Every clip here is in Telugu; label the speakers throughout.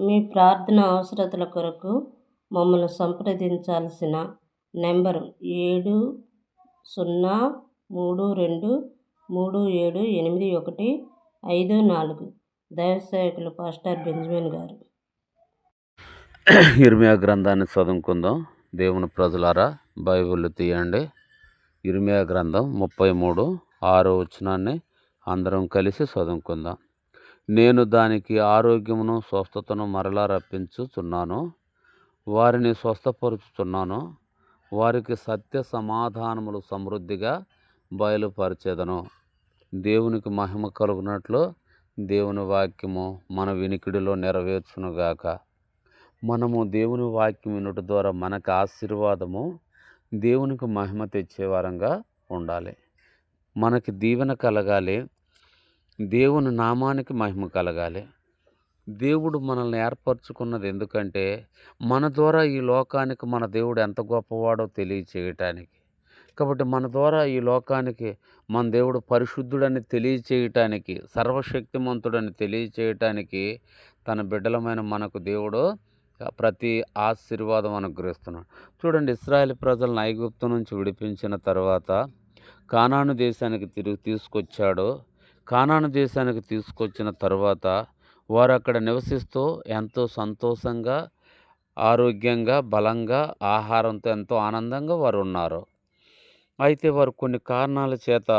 Speaker 1: మీ ప్రార్థన అవసరతల కొరకు మమ్మల్ని సంప్రదించాల్సిన నెంబరు ఏడు సున్నా మూడు రెండు మూడు ఏడు ఎనిమిది ఒకటి ఐదు నాలుగు. దైవసేవకులు పాస్టర్ బెంజమిన్ గారు.
Speaker 2: ఇర్మియా గ్రంథాన్ని చదువుకుందాం. దేవుని ప్రజలారా బైబిల్ తీయండి. ఇర్మియా గ్రంథం ముప్పై మూడు ఆరో వచనాన్ని అందరం కలిసి చదువుకుందాం. నేను దానికి ఆరోగ్యమును స్వస్థతను మరలా రప్పించుచున్నాను. వారిని స్వస్థపరుచుచున్నాను. వారికి సత్య సమాధానములు సమృద్ధిగా బయలుపరిచేదను. దేవునికి మహిమ కలుగునట్లు దేవుని వాక్యము మన వినికిడిలో నెరవేర్చునుగాక. మనము దేవుని వాక్యం వినుట ద్వారా మనకు ఆశీర్వాదము దేవునికి మహిమ తెచ్చేవారంగా ఉండాలి. మనకి దీవెన కలగాలి. దేవుని నామానికి మహిమ కలగాలి. దేవుడు మనల్ని ఏర్పరచుకున్నది ఎందుకంటే మన ద్వారా ఈ లోకానికి మన దేవుడు ఎంత గొప్పవాడో తెలియచేయటానికి. కాబట్టి మన ద్వారా ఈ లోకానికి మన దేవుడు పరిశుద్ధుడని తెలియచేయటానికి సర్వశక్తిమంతుడని తెలియచేయటానికి తన బిడ్డలమైన మనకు దేవుడు ప్రతి ఆశీర్వాదం అనుగ్రహిస్తున్నాడు. చూడండి ఇస్రాయేల్ ప్రజలను ఐగుప్తు నుంచి విడిపించిన తర్వాత కానాను దేశానికి తిరిగి తీసుకొచ్చాడు. కానాను దేశానికి తీసుకొచ్చిన తర్వాత వారు అక్కడ నివసిస్తూ ఎంతో సంతోషంగా ఆరోగ్యంగా బలంగా ఆహారంతో ఎంతో ఆనందంగా వారు ఉన్నారు అయితే వారు కొన్ని కారణాల చేత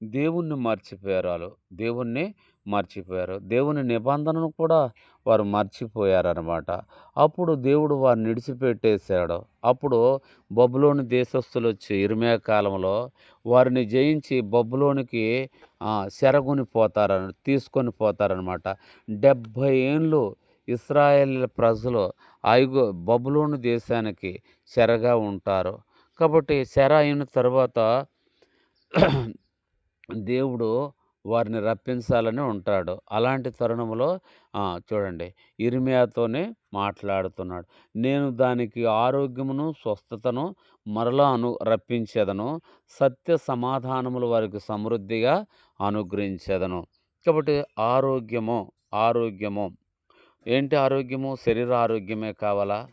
Speaker 2: దేవుణ్ణి మర్చిపోయారు వాళ్ళు. దేవుణ్ణి మర్చిపోయారు. దేవుని నిబంధనను కూడా వారు మర్చిపోయారనమాట అప్పుడు దేవుడు వారిని విడిచిపెట్టేశాడు. అప్పుడు బొబ్బులోని దేశస్థులు వచ్చి ఇరిమే కాలంలో వారిని జయించి బొబ్బులోనికి సెరగొని పోతారని తీసుకొని పోతారనమాట డెబ్భై ఏండ్లు ఇస్రాయేల్ ప్రజలు ఐగు బబులోని దేశానికి చెరగా ఉంటారు. కాబట్టి చెర అయిన తర్వాత దేవుడు వారిని రప్పించాలని ఉంటాడు. అలాంటి తరుణంలో చూడండి ఇరిమియాతోనే మాట్లాడుతున్నాడు. నేను దానికి ఆరోగ్యమును స్వస్థతను మరలా అను రప్పించేదను. సత్య సమాధానములు వారికి సమృద్ధిగా అనుగ్రహించేదను. కాబట్టి ఆరోగ్యము ఆరోగ్యము. ఏంటి ఆరోగ్యము? శరీర ఆరోగ్యమే కావాలా?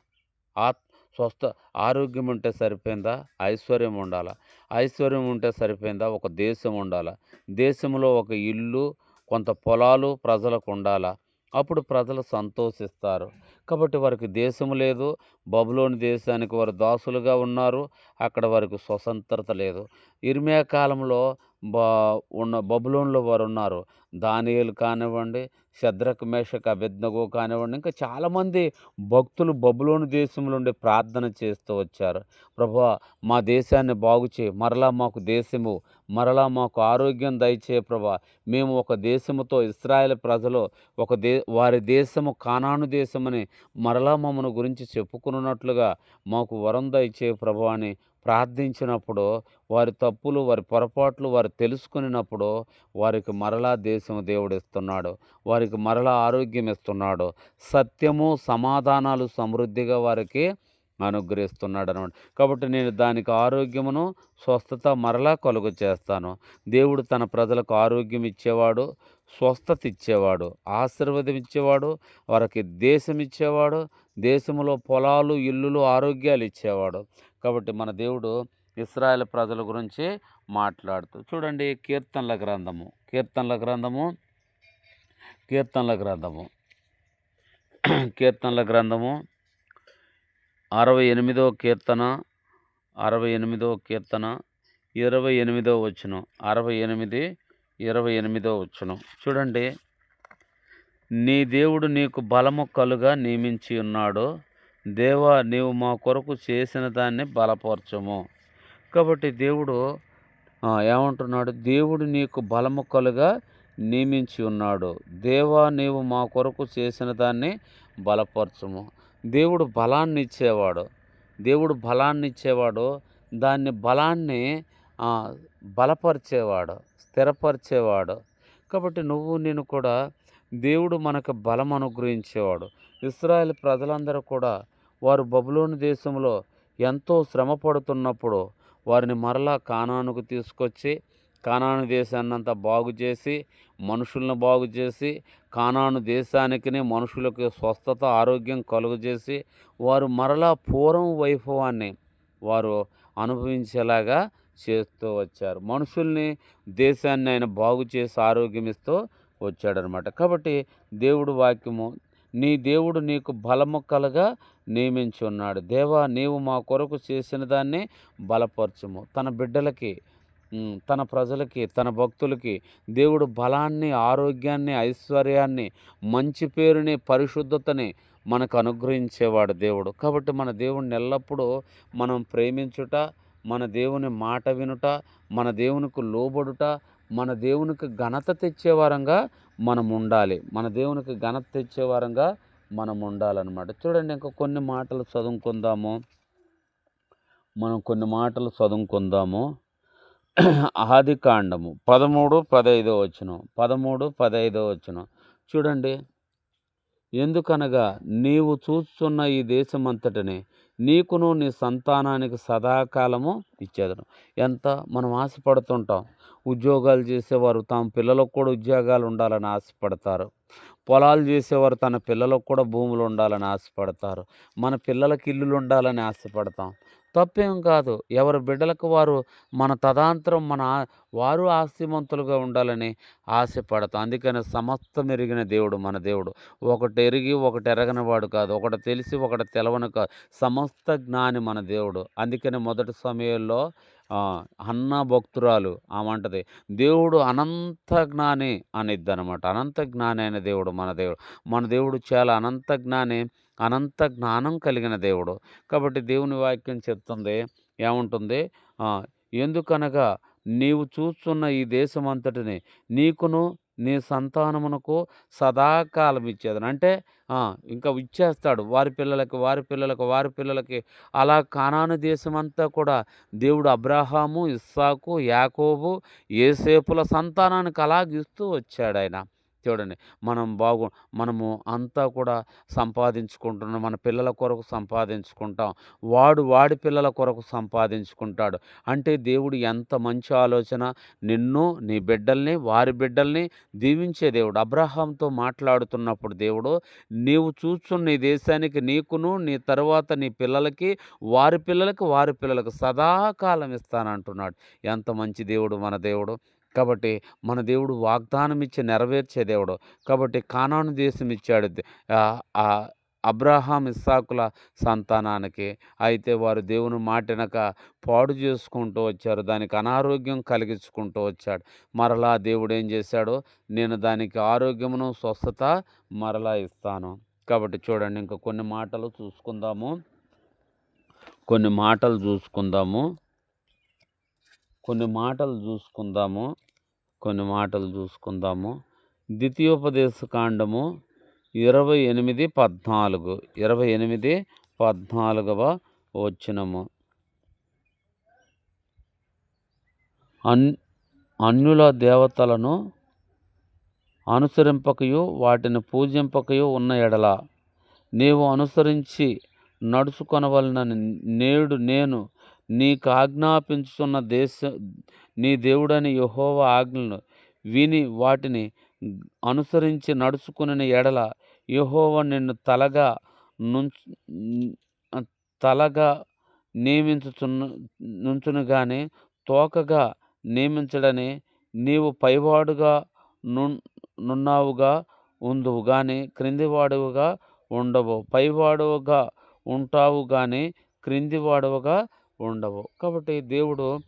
Speaker 2: ఆత్ స్వస్థ ఆరోగ్యం ఉంటే సరిపోయిందా? ఐశ్వర్యం ఉండాలా? ఐశ్వర్యం ఉంటే సరిపోయిందా? ఒక దేశం ఉండాలా? దేశంలో ఒక ఇల్లు కొంత పొలాలు ప్రజలకు ఉండాలా? అప్పుడు ప్రజలు సంతోషిస్తారు. కాబట్టి వారికి దేశం లేదు. బబులోని దేశానికి వారు దాసులుగా ఉన్నారు. అక్కడ వారికి స్వతంత్రత లేదు. ఇర్మియా కాలంలో బా ఉన్న బబులోన్లో వారు ఉన్నారు. దానియలు కానివ్వండి శద్రక్ మేషక్ అభిజ్ఞగో కానివ్వండి ఇంకా చాలామంది భక్తులు బబులోని దేశంలో ఉండి ప్రార్థన చేస్తూ వచ్చారు. ప్రభా మా దేశాన్ని బాగు చేయి మరలా మాకు దేశము మరలా మాకు ఆరోగ్యం దయచే ప్రభా. మేము ఒక దేశముతో ఇస్రాయేల్ ప్రజలు ఒక దే వారి దేశము కానాను దేశమని మరలా మమ్మను గురించి చెప్పుకున్నట్లుగా మాకు వరం దయచే ప్రభు అని ప్రార్థించినప్పుడు వారి తప్పులు వారి పొరపాట్లు వారు తెలుసుకున్నప్పుడు వారికి మరలా దేశం దేవుడు ఇస్తున్నాడు వారికి మరలా ఆరోగ్యం ఇస్తున్నాడు. సత్యము సమాధానాలు సమృద్ధిగా వారికి అనుగ్రహిస్తున్నాడు అనమాట కాబట్టి నేను దానికి ఆరోగ్యమును స్వస్థత మరలా కలుగు చేస్తాను. దేవుడు తన ప్రజలకు ఆరోగ్యం ఇచ్చేవాడు స్వస్థత ఇచ్చేవాడు ఆశీర్వాదం ఇచ్చేవాడు వారికి దేశం ఇచ్చేవాడు దేశంలో పొలాలు ఇల్లులు ఆరోగ్యాలు ఇచ్చేవాడు. కాబట్టి మన దేవుడు ఇస్రాయల్ ప్రజల గురించి మాట్లాడుతూ చూడండి కీర్తనల గ్రంథము కీర్తనల గ్రంథము కీర్తనల గ్రంథము కీర్తనల గ్రంథము అరవై ఎనిమిదో కీర్తన అరవై ఎనిమిదో కీర్తన ఇరవై ఎనిమిదో వచ్చును అరవై ఎనిమిది ఇరవై ఎనిమిదో వచ్చును చూడండి నీ దేవుడు నీకు బలము కలుగా నియమించి ఉన్నాడు. దేవా నీవు మా కొరకు చేసిన దాన్ని బలపరచము. కాబట్టి దేవుడు ఏమంటున్నాడు? దేవుడు నీకు బలముక్కలుగా నియమించి ఉన్నాడు. దేవా నీవు మా కొరకు చేసిన దాన్ని బలపరచము. దేవుడు బలాన్ని ఇచ్చేవాడు. దేవుడు బలాన్ని ఇచ్చేవాడు. దాన్ని బలాన్ని బలపరిచేవాడు స్థిరపరిచేవాడు. కాబట్టి నువ్వు నేను కూడా దేవుడు మనకు బలం అనుగ్రహించేవాడు ఇస్రాయల్ ప్రజలందరూ కూడా వారు బబులోని దేశంలో ఎంతో శ్రమ పడుతున్నప్పుడు వారిని మరలా కానానుకు తీసుకొచ్చి కానాను దేశాన్నంత బాగు చేసి మనుషులను బాగు చేసి కానాను దేశానికిని మనుషులకు స్వస్థత ఆరోగ్యం కలుగజేసి వారు మరలా పూర్వం వైభవాన్ని వారు అనుభవించేలాగా చేస్తూ వచ్చారు. మనుషుల్ని దేశాన్ని ఆయన బాగు చేసి ఆరోగ్యం ఇస్తూ వచ్చాడనమాట కాబట్టి దేవుడు వాక్యము నీ దేవుడు నీకు బలము కలగా నియమించి ఉన్నాడు దేవా నీవు మా కొరకు చేసిన దాన్ని బలపరచుము. తన బిడ్డలకి తన ప్రజలకి తన భక్తులకి దేవుడు బలాన్ని ఆరోగ్యాన్ని ఐశ్వర్యాన్ని మంచి పేరుని పరిశుద్ధతని మనకు అనుగ్రహించేవాడు దేవుడు. కాబట్టి మన దేవుడిని ఎల్లప్పుడూ మనం ప్రేమించుట మన దేవుని మాట వినుట మన దేవునికి లోబడుట మన దేవునికి ఘనత తెచ్చేవారంగా మనం ఉండాలి. మన దేవునికి ఘనత తెచ్చేవారంగా మనం ఉండాలన్నమాట చూడండి ఇంకా కొన్ని మాటలు చదువుకుందాము. మనం కొన్ని మాటలు చదువుకుందాము. ఆది కాండము పదమూడు పదైదో వచ్చిన పదమూడు పదైదో వచ్చిన చూడండి. ఎందుకనగా నీవు చూస్తున్న ఈ దేశమంతటిని నీకును నీ సంతానానికి సదాకాలము ఇచ్చేదను. ఎంత మనం ఆశపడుతుంటాం. ఉద్యోగాలు చేసేవారు తమ పిల్లలకు కూడా ఉద్యోగాలు ఉండాలని ఆశపడతారు. పొలాలు చేసేవారు తన పిల్లలకు కూడా భూములు ఉండాలని ఆశపడతారు. మన పిల్లలకి ఇల్లులు ఉండాలని ఆశపడతాం. తప్పేం కాదు. ఎవరి బిడ్డలకు వారు మన తదాంతరం మన వారు ఆస్తిమంతులుగా ఉండాలని ఆశపడతాం. అందుకని సమస్తం ఎరిగిన దేవుడు మన దేవుడు. ఒకటి ఎరిగి ఒకటి ఎరగని వాడు కాదు. ఒకటి తెలిసి ఒకటి తెలవని కాదు. సమస్త జ్ఞాని మన దేవుడు. అందుకని మొదటి సమయంలో అన్న భక్తురాలు ఆమంటది. దేవుడు అనంత జ్ఞాని అనిద్ది అనమాట అనంత జ్ఞాని అయిన దేవుడు మన దేవుడు. మన దేవుడు చాలా అనంత జ్ఞాని అనంత జ్ఞానం కలిగిన దేవుడు. కాబట్టి దేవుని వాక్యం చెప్తుంది ఏముంటుంది? ఎందుకనగా నీవు చూస్తున్న ఈ దేశం అంతటిని నీకును నీ సంతానమునకు సదాకాలం ఇచ్చేదని. అంటే ఇంకా ఇచ్చేస్తాడు. వారి పిల్లలకి వారి పిల్లలకు వారి పిల్లలకి. అలా కానాను దేశమంతా కూడా దేవుడు అబ్రహాము ఇస్సాకు యాకోబు ఏసేపుల సంతానానికి అలాగిస్తూ వచ్చాడు ఆయన చూడండి. మనం బాగు మనము అంతా కూడా సంపాదించుకుంటున్నాం. మన పిల్లల కొరకు సంపాదించుకుంటాం. వాడు వాడి పిల్లల కొరకు సంపాదించుకుంటాడు. అంటే దేవుడు ఎంత మంచి ఆలోచన నిన్ను నీ బిడ్డల్ని వారి బిడ్డల్ని దీవించే దేవుడు. అబ్రహాంతో మాట్లాడుతున్నప్పుడు దేవుడు నీవు చూస్తున్న ఈ దేశానికి నీకును నీ తర్వాత నీ పిల్లలకి వారి పిల్లలకి వారి పిల్లలకు సదాకాలం ఇస్తానంటున్నాడు. ఎంత మంచి దేవుడు మన దేవుడు. కాబట్టి మన దేవుడు వాగ్దానం ఇచ్చి నెరవేర్చే దేవుడు. కాబట్టి కానాను దేశం ఇచ్చాడు ఆ, అబ్రహాం ఇస్సాకుల సంతానానికి. అయితే వారు దేవుని మాటినక పాడు చేసుకుంటూ వచ్చారు. దానికి అనారోగ్యం కలిగించుకుంటూ వచ్చాడు. మరలా దేవుడు ఏం చేశాడు? నేను దానికి ఆరోగ్యమును స్వస్థత మరలా ఇస్తాను. కాబట్టి చూడండి ఇంకా కొన్ని మాటలు చూసుకుందాము. కొన్ని మాటలు చూసుకుందాము. కొన్ని మాటలు చూసుకుందాము కొన్ని మాటలు చూసుకుందాము. ద్వితీయోపదేశ కాండము ఇరవై ఎనిమిది పద్నాలుగు ఇరవై ఎనిమిది పద్నాలుగవ వచ్చినము అన్ అన్యుల దేవతలను అనుసరింపకయు వాటిని పూజింపకయు ఉన్న ఎడల నీవు అనుసరించి నడుచుకొనవలన నేడు నేను నీకు ఆజ్ఞాపించుతున్న దేశ నీ దేవుడని యహోవ ఆజ్ఞలను విని వాటిని అనుసరించి నడుచుకుని ఎడల యహోవ నిన్ను తలగా తలగా నియమించుచున్న నుంచును తోకగా నియమించడని నీవు పైవాడుగా నున్నావుగా ఉందువు కానీ క్రిందివాడుగా ఉండవు. పైవాడుగా ఉంటావు కానీ క్రిందివాడుగా ఉండవు. కాబట్టి దేవుడు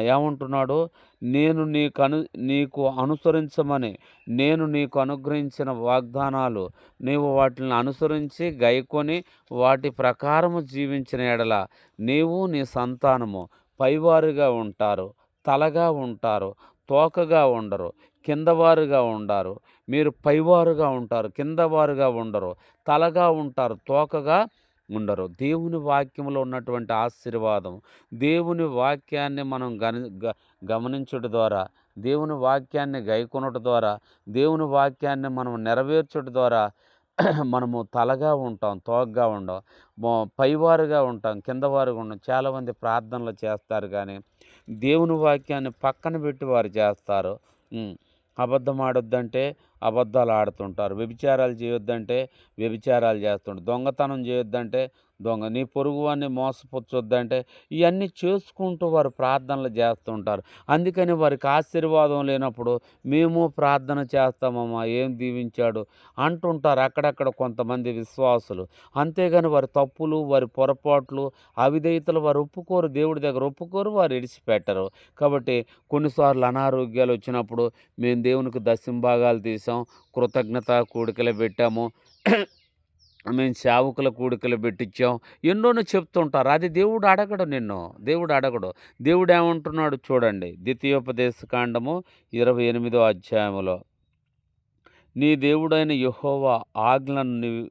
Speaker 2: ఏమంటున్నాడు? నేను నీకు అను నీకు అనుసరించమని నేను నీకు అనుగ్రహించిన వాగ్దానాలు నీవు వాటిని అనుసరించి గైకొని వాటి ప్రకారము జీవించిన ఎడల నీవు నీ సంతానము పైవారుగా ఉంటారు తలగా ఉంటారు తోకగా ఉండరు కిందవారుగా ఉండారు. మీరు పైవారుగా ఉంటారు కిందవారుగా ఉండరు తలగా ఉంటారు తోకగా ఉండరు దేవుని వాక్యంలో ఉన్నటువంటి ఆశీర్వాదం దేవుని వాక్యాన్ని మనం గని గ గమనించుట ద్వారా దేవుని వాక్యాన్ని గైకొనుట ద్వారా దేవుని వాక్యాన్ని మనం నెరవేర్చుట ద్వారా మనము తలగా ఉంటాం, తోగ్గా ఉండం. పైవారుగా ఉంటాం, కిందవారుగా ఉండం. చాలామంది ప్రార్థనలు చేస్తారు కానీ దేవుని వాక్యాన్ని పక్కన పెట్టి వారు చేస్తారు. అబద్ధం ఆడొద్దంటే అబద్ధాలు ఆడుతుంటారు. వ్యభిచారాలు చేయొద్దంటే వ్యభిచారాలు చేస్తుంటారు. దొంగతనం చేయొద్దంటే దొంగ. నీ పొరుగువాడిని మోసపుచ్చొద్దంటే ఇవన్నీ చేసుకుంటూ వారు ప్రార్థనలు చేస్తుంటారు. అందుకని వారికి ఆశీర్వాదం లేనప్పుడు మేము ప్రార్థన చేస్తామమ్మా ఏం దీవించాడు అంటుంటారు అక్కడక్కడ కొంతమంది విశ్వాసులు. అంతేగాని వారి తప్పులు, వారి పొరపాట్లు, అవిధేయతలు వారు ఒప్పుకోరు. దేవుడి దగ్గర ఒప్పుకోరు. వారు ఇడిచిపెట్టరు. కాబట్టి కొన్నిసార్లు అనారోగ్యాలు వచ్చినప్పుడు మేము దేవునికి దశంభాగాలు తీసాం. కృతజ్ఞత కూడికలు పెట్టాము. మేము సేవకుల కూడికలు పెట్టించాం. ఎన్నోనో చెప్తుంటారు. అది దేవుడు అడగడు నిన్ను. దేవుడు అడగడు. దేవుడు ఏమంటున్నాడు చూడండి. ద్వితీయోపదేశ కాండము ఇరవై ఎనిమిదో అధ్యాయములో. నీ దేవుడైన యెహోవా ఆజ్ఞలను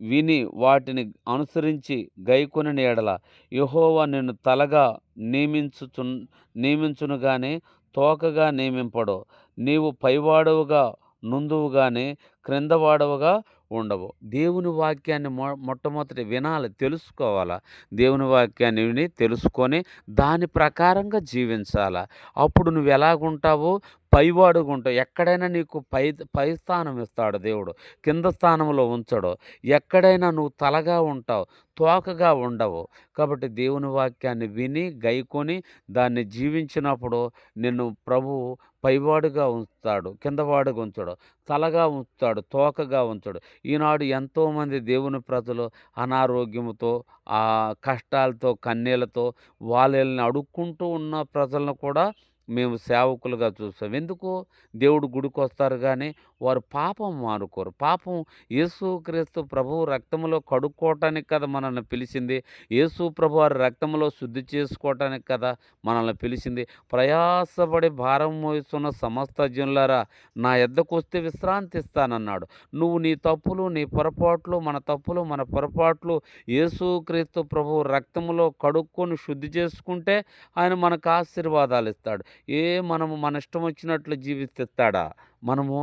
Speaker 2: విని వాటిని అనుసరించి గైకొనిన ఎడల యెహోవా నిన్ను తలగా నియమించుచున్ నియమించును కానీ తోకగా నియమింపడు. నీవు పైవాడవుగా నుందువు గాని క్రిందవాడవుగా ఉండవు. దేవుని వాక్యాన్ని మొ మొట్టమొదటి వినాలి. తెలుసుకోవాలా దేవుని వాక్యాన్ని విని తెలుసుకొని దాని ప్రకారంగా జీవించాలా అప్పుడు నువ్వు ఎలాగుంటావో ఉంటావు. ఎక్కడైనా నీకు పై పై స్థానం ఇస్తాడు దేవుడు. కింద స్థానంలో ఉంచడు. ఎక్కడైనా నువ్వు తలగా ఉంటావు. తోకగా ఉండవు. కాబట్టి దేవుని వాక్యాన్ని విని గైకొని దాన్ని జీవించినప్పుడు నిన్ను ప్రభువు పైవాడుగా ఉంచుతాడు. కిందవాడుగా ఉంచడు. తలగా ఉంచుతాడు. తోకగా ఉంచడు. ఈనాడు ఎంతోమంది దేవుని ప్రజలు అనారోగ్యంతో ఆ కష్టాలతో, కన్నీళ్ళతో వాళ్ళని అడుక్కుంటూ ఉన్న ప్రజలను కూడా మేము సేవకులుగా చూస్తాం ఎందుకు? దేవుడు గుడికొస్తారు కానీ వారు పాపం మానుకోరు. పాపం యేసుక్రీస్తు ప్రభువు రక్తంలో కడుక్కోవటానికి కదా మనల్ని పిలిచింది. యేసు ప్రభువారి రక్తంలో శుద్ధి చేసుకోవటానికి కదా మనల్ని పిలిచింది. ప్రయాసపడి భారం మోయిస్తున్న సమస్త జనులారా నా యొద్దకొస్తే విశ్రాంతిస్తానన్నాడు. నువ్వు నీ తప్పులు, నీ పొరపాట్లు, మన తప్పులు, మన పొరపాట్లు యేసుక్రీస్తు ప్రభు రక్తంలో కడుక్కొని శుద్ధి చేసుకుంటే ఆయన మనకు ఆశీర్వాదాలు ఇస్తాడు ఏ మనము మన ఇష్టం వచ్చినట్లు జీవిస్తాడా మనము మనము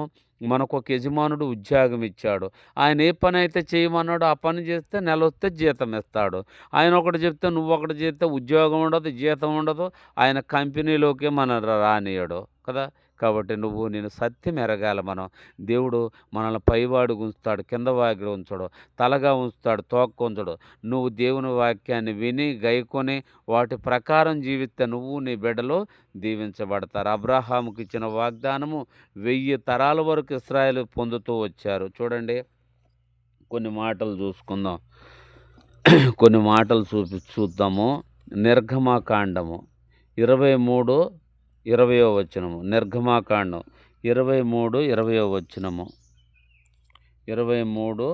Speaker 2: మనకొక యజమానుడు ఉద్యోగం ఇచ్చాడు. ఆయన ఏ పనైతే చేయమన్నాడో ఆ పని చేస్తే నెలొస్తే జీతం ఇస్తాడు. ఆయన ఒకటి చెప్తే నువ్వొకటి చేస్తే ఉద్యోగం ఉండదు, జీతం ఉండదు. ఆయన కంపెనీలోకే మన రానియడు కదా! కాబట్టి నువ్వు నేను సత్యం ఎరగాల మనం. దేవుడు మనల్ని పైవాడుగా ఉంచుతాడు. కింద వాగిగా ఉంచడు. తలగా ఉంచుతాడు. తోక ఉంచడు. నువ్వు దేవుని వాక్యాన్ని విని గైకొని వాటి ప్రకారం జీవిస్తే నువ్వు నీ బిడ్డలు దీవించబడతారు. అబ్రహాముకి ఇచ్చిన వాగ్దానము వెయ్యి తరాల వరకు ఇశ్రాయేలు పొందుతూ వచ్చారు. చూడండి. కొన్ని మాటలు చూసుకుందాం. కొన్ని మాటలు చూపి చూద్దాము. నిర్గమకాండము 23, 20వ వచనము. నిర్గమాకాండం ఇరవై మూడు ఇరవయో వచనము. 23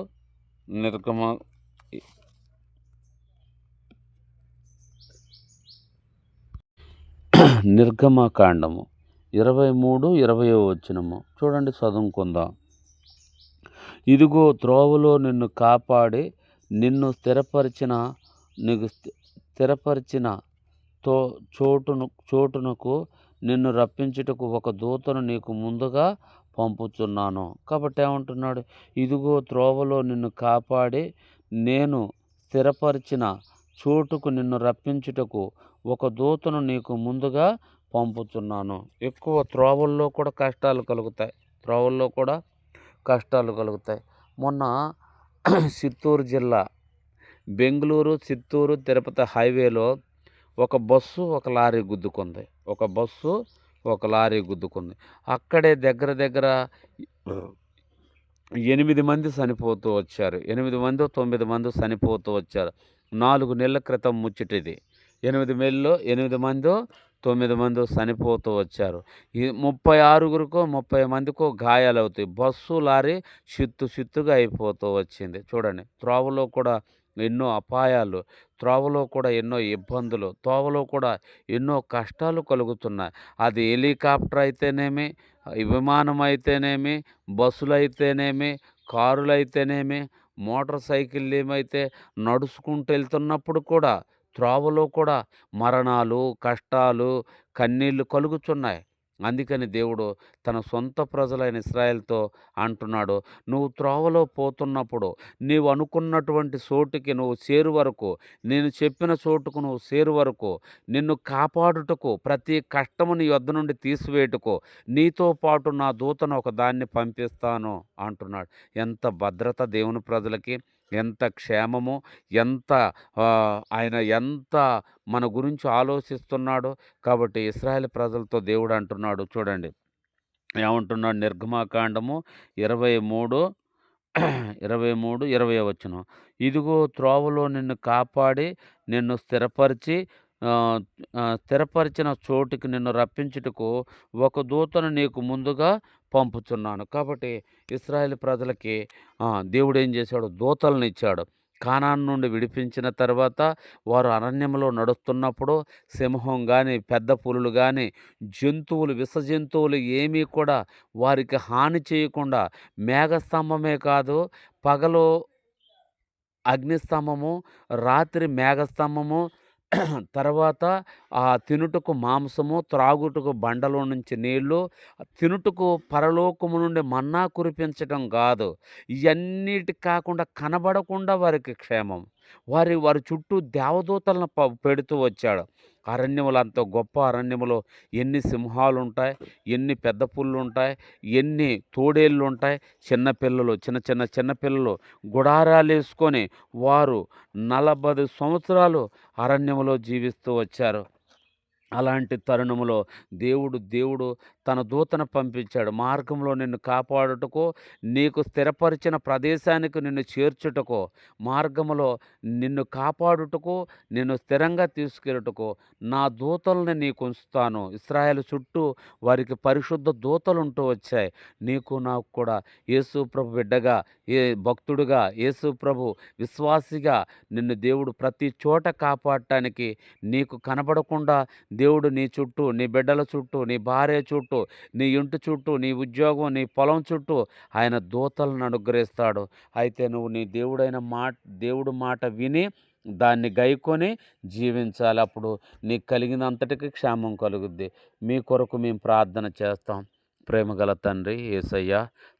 Speaker 2: నిర్గమ నిర్గమకాండము 23, 20వ వచనము. చూడండి చదువుకుందాం. ఇదిగో త్రోవలో నిన్ను కాపాడి నిన్ను స్థిరపరిచిన నీకు స్థిరపరిచిన తో చోటును చోటునకు నిన్ను రప్పించుటకు ఒక దూతను నీకు ముందుగా పంపుచున్నాను. కాబట్టి ఏమంటున్నాడు? ఇదిగో త్రోవలో నిన్ను కాపాడి నేను స్థిరపరిచిన చోటుకు నిన్ను రప్పించుటకు ఒక దూతను నీకు ముందుగా పంపుచున్నాను. ఎక్కువ త్రోవల్లో కూడా కష్టాలు కలుగుతాయి. త్రోవల్లో కూడా కష్టాలు కలుగుతాయి. మొన్న చిత్తూరు జిల్లా బెంగుళూరు, చిత్తూరు, తిరుపతి హైవేలో ఒక బస్సు, ఒక లారీ గుద్దుకుంది. ఒక బస్సు, ఒక లారీ గుద్దుకుంది. అక్కడే దగ్గర దగ్గర ఎనిమిది మంది చనిపోతూ వచ్చారు. ఎనిమిది మందో, తొమ్మిది మంది చనిపోతూ వచ్చారు. నాలుగు నెలల క్రితం ముచ్చటిది. ఎనిమిది మెల్లో ఎనిమిది మందో, తొమ్మిది మంది చనిపోతూ వచ్చారు. ఈ 36గురికో, 30 మందికో గాయాలవుతాయి. బస్సు, లారీ చిత్తు చిత్తుగా అయిపోతూ వచ్చింది. చూడండి. త్రోవలో కూడా ఎన్నో అపాయాలు. త్రోవలో కూడా ఎన్నో ఇబ్బందులు. తోవలో కూడా ఎన్నో కష్టాలు కలుగుతున్నాయి. అది హెలికాప్టర్ అయితేనేమి, విమానం అయితేనేమి, బస్సులు అయితేనేమి కారులు అయితేనేమి మోటార్ సైకిళ్ళేమైతే నడుచుకుంటూ వెళ్తున్నప్పుడు కూడా త్రోవలో కూడా మరణాలు, కష్టాలు, కన్నీళ్ళు కలుగుతున్నాయి అందుకని దేవుడు తన సొంత ప్రజలైన ఇస్రాయల్తో అంటున్నాడు. "నువ్వు త్రోవలో పోతున్నప్పుడు నీవు అనుకున్నటువంటి చోటుకి నువ్వు చేరు వరకు, నేను చెప్పిన చోటుకు నువ్వు చేరు వరకు, నిన్ను కాపాడుటకు, ప్రతి కష్టము నీ యొద్ద నుండి తీసివేయుటకు, నీతో పాటు నా దూతను ఒకదాన్ని పంపిస్తాను" అంటున్నాడు. ఎంత భద్రత దేవుని ప్రజలకి, ఎంత క్షేమము, ఎంత ఆయన ఎంత మన గురించి ఆలోచిస్తున్నాడో. కాబట్టి ఇశ్రాయేలు ప్రజలతో దేవుడు అంటున్నాడు చూడండి. ఏమంటున్నాడు నిర్గమాకాండము 23 23, 20 వచనం. "ఇదిగో త్రోవలో నిన్ను కాపాడి, నిన్ను స్థిరపరిచి స్థిరపరిచిన చోటుకి నిన్ను రప్పించుటకు ఒక దూతను నీకు ముందుగా పంపుచున్నాను." కాబట్టి ఇస్రాయేల్ ప్రజలకి దేవుడు ఏం చేశాడు? దూతలనిచ్చాడు. కానాన్ నుండి విడిపించిన తర్వాత వారు అరణ్యంలో నడుస్తున్నప్పుడు సింహం కానీ పెద్ద పులులు కానీ జంతువులు, విష జంతువులు ఏమీ కూడా వారికి హాని చేయకుండా మేఘస్తంభమే కాదు, పగలు అగ్నిస్తంభము, రాత్రి మేఘస్తంభము, తర్వాత ఆ తినుటకు మాంసము, త్రాగుటకు బండలో నుంచి నీళ్ళు, తినుటకు పరలోకము నుండి మన్నా కురిపించటం కాదు ఇవన్నిటి కాకుండా కనబడకుండా వారికి క్షేమం. వారి వారి చుట్టూ దేవదూతలను ప పెడుతూ వచ్చాడు. అరణ్యములు అంత గొప్ప అరణ్యములో ఎన్ని సింహాలుంటాయి, ఎన్ని పెద్ద పులులుంటాయి, ఎన్ని తోడేళ్ళుంటాయి, ఉంటాయి చిన్నపిల్లలు చిన్న చిన్న చిన్న పిల్లలు గుడారాలేసుకొని వారు 40 సంవత్సరాలు అరణ్యములో జీవిస్తూ వచ్చారు. అలాంటి తరుణములో దేవుడు దేవుడు తన దూతను పంపించాడు. మార్గంలో నిన్ను కాపాడుటకు, నీకు స్థిరపరిచిన ప్రదేశానికి నిన్ను చేర్చుటకు, మార్గంలో నిన్ను కాపాడుటకు, నిన్ను స్థిరంగా తీసుకెళ్ళుటకు నా దూతల్ని నీకుంచుతాను. ఇస్రాయల్ చుట్టూ వారికి పరిశుద్ధ దూతలు ఉంటూ వచ్చాయి. నీకు నాకు కూడా యేసు ప్రభు బిడ్డగా, ఏ భక్తుడుగా, యేసు ప్రభు విశ్వాసిగా నిన్ను దేవుడు ప్రతి చోట కాపాడటానికి నీకు కనబడకుండా దేవుడు నీ చుట్టూ, నీ బిడ్డల చుట్టూ, నీ భార్య చుట్టూ, నీ ఇంటి చుట్టూ, నీ ఉద్యోగం, నీ పొలం చుట్టూ ఆయన దూతలను అనుగ్రహిస్తాడు. అయితే నువ్వు నీ దేవుడైన మాట దేవుడు మాట విని దాన్ని గైకొని జీవించాలి. అప్పుడు నీకు కలిగినంతటికి క్షేమం కలుగుద్ది. మీ కొరకు మేము ప్రార్థన చేస్తాం. ప్రేమగల తండ్రి యేసయ్య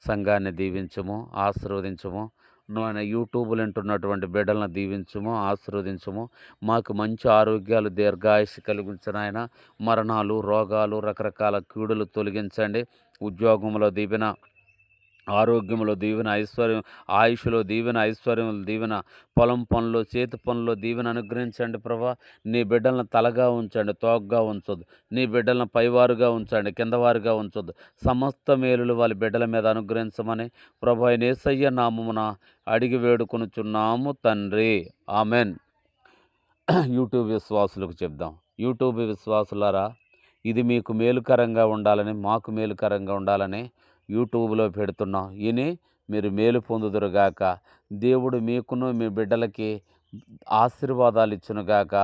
Speaker 2: సంఘాన్ని దీవించము ఆశీర్వదించము నాయన యూట్యూబ్లు వింటున్నటువంటి బిడ్డలను దీవించము ఆశీర్వదించము మాకు మంచి ఆరోగ్యాలు, దీర్ఘాయుష కలిగించిన ఆయన మరణాలు, రోగాలు, రకరకాల కీడులు తొలగించండి. ఉద్యోగంలో దీపిన ఆరోగ్యంలో దీవెన, ఐశ్వర్యం ఆయుష్‌లో దీవెన, ఐశ్వర్యంలో దీవెన, పొలం పనులు, చేతి పనుల్లో దీవెన అనుగ్రహించండి ప్రభా. నీ బిడ్డలను తలగా ఉంచండి, తోగ్గా ఉంచొద్దు. నీ బిడ్డలను పైవారుగా ఉంచండి, కిందవారుగా ఉంచొద్దు. సమస్త మేలులు వాళ్ళ బిడ్డల మీద అనుగ్రహించమని ప్రభా నేసయ్య నామమున అడిగి వేడుకొనుచున్నాము తండ్రి. ఆమెన్ యూట్యూబ్ విశ్వాసులకు చెప్దాం. యూట్యూబ్ విశ్వాసులారా ఇది మీకు మేలుకరంగా ఉండాలని, మాకు మేలుకరంగా ఉండాలని యూట్యూబ్‌లో పెడుతున్నాం. ఇని మీరు మేలు పొందుదురుగాక. దేవుడు మీకును, మీ బిడ్డలకి ఆశీర్వాదాలు ఇచ్చునుగాక.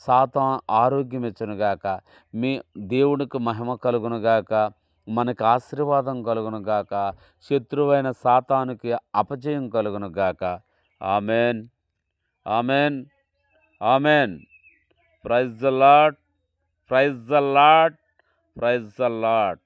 Speaker 2: సాతాను ఆరోగ్యం ఇచ్చునుగాక. మీ దేవునికి మహిమ కలుగునుగాక. మనకు ఆశీర్వాదం కలుగునుగాక. శత్రువైన సాతానికి అపజయం కలుగునుగాక. Amen amen amen praise the Lord praise the Lord praise the Lord